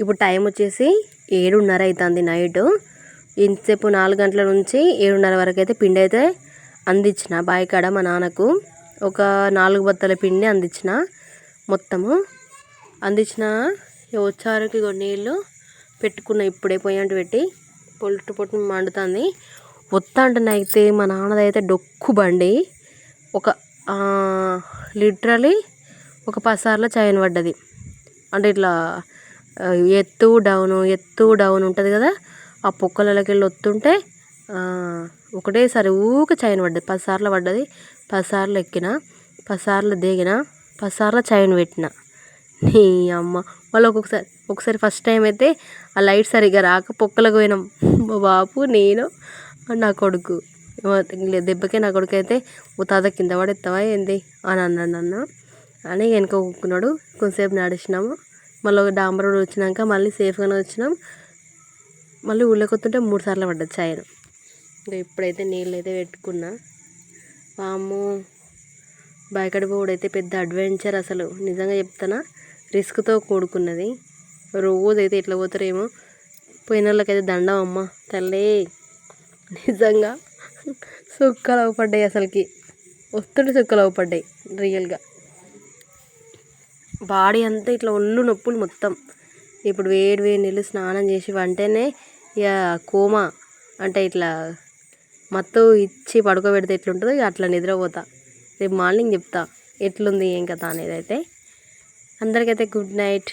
ఇప్పుడు టైం వచ్చేసి ఏడున్నర అవుతుంది నైట్. ఇంతసేపు నాలుగు గంటల నుంచి ఏడున్నర వరకు అయితే పిండి అయితే అందించిన బావి కాడ మా నాన్నకు. ఒక నాలుగు బత్తల పిండి అందించిన మొత్తము. అందించిన ఇక వచ్చారుకి నీళ్ళు పెట్టుకున్న ఇప్పుడే పొయ్యంటి పెట్టి పొట్టు పొట్టు మండుతుంది. వత్తంటనైతే మా నాన్నదైతే డొక్కు బండి. ఒక లిటరలీ ఒక పసార్లో చైన్ పడ్డది. అంటే ఇట్లా ఎత్తు డౌను ఎత్తు డౌన్ ఉంటుంది కదా? ఆ పొక్కలలోకి వెళ్ళి వస్తుంటే ఒకటేసారి ఊక చైన్ పడ్డది. పదిసార్లు పడ్డది. పదిసార్లు ఎక్కిన పదిసార్లు దిగిన పదిసార్లు చైన్ పెట్టిన. నీ అమ్మ. మళ్ళీ ఒక్కొక్కసారి ఒకసారి ఫస్ట్ టైం అయితే ఆ లైట్ సరిగ్గా రాక పొక్కలకు పోయినాం. మా బాపు నేను నా కొడుకు. దెబ్బకే నా కొడుకు అయితే ఓ తాత కింద పడేస్తావా ఏంది? అని అన్నాడు నన్ను. అని వెనుక కూకున్నాడు కొంతసేపు నడిచినాము. మళ్ళీ ఒక డాంబర్ రోడ్ వచ్చినాక మళ్ళీ సేఫ్గానే వచ్చినాం. మళ్ళీ ఊళ్ళోకి వస్తుంటే మూడు సార్లు పడ్డది చాయను ఇంకా ఇప్పుడైతే నీళ్ళు అయితే పెట్టుకున్నా. వాము బయకడ అయితే పెద్ద అడ్వెంచర్ అసలు. నిజంగా చెప్తానా రిస్క్తో కూడుకున్నది. రోజైతే ఎట్లా ఇట్లా పోతారేమో. పోయిన వాళ్ళకైతే దండం అమ్మ తల్లే. నిజంగా సుక్కలు అవపడ్డాయి అసలుకి. వస్తుంటే సుక్కలు అవపడ్డాయి రియల్గా బాడీ అంతా ఇట్లా ఒళ్ళు నొప్పులు మొత్తం. ఇప్పుడు వేడి వేడి నీళ్ళు స్నానం చేసి వంటనే ఇక కోమా అంటే ఇట్లా మత్తు ఇచ్చి పడుకోబెడితే ఎట్లుంటుందో ఇక అట్లా నిద్రపోతా. రేపు మార్నింగ్ చెప్తా. ఎట్లుంది ఏం కథ అనేది అయితే. అందరికైతే గుడ్ నైట్.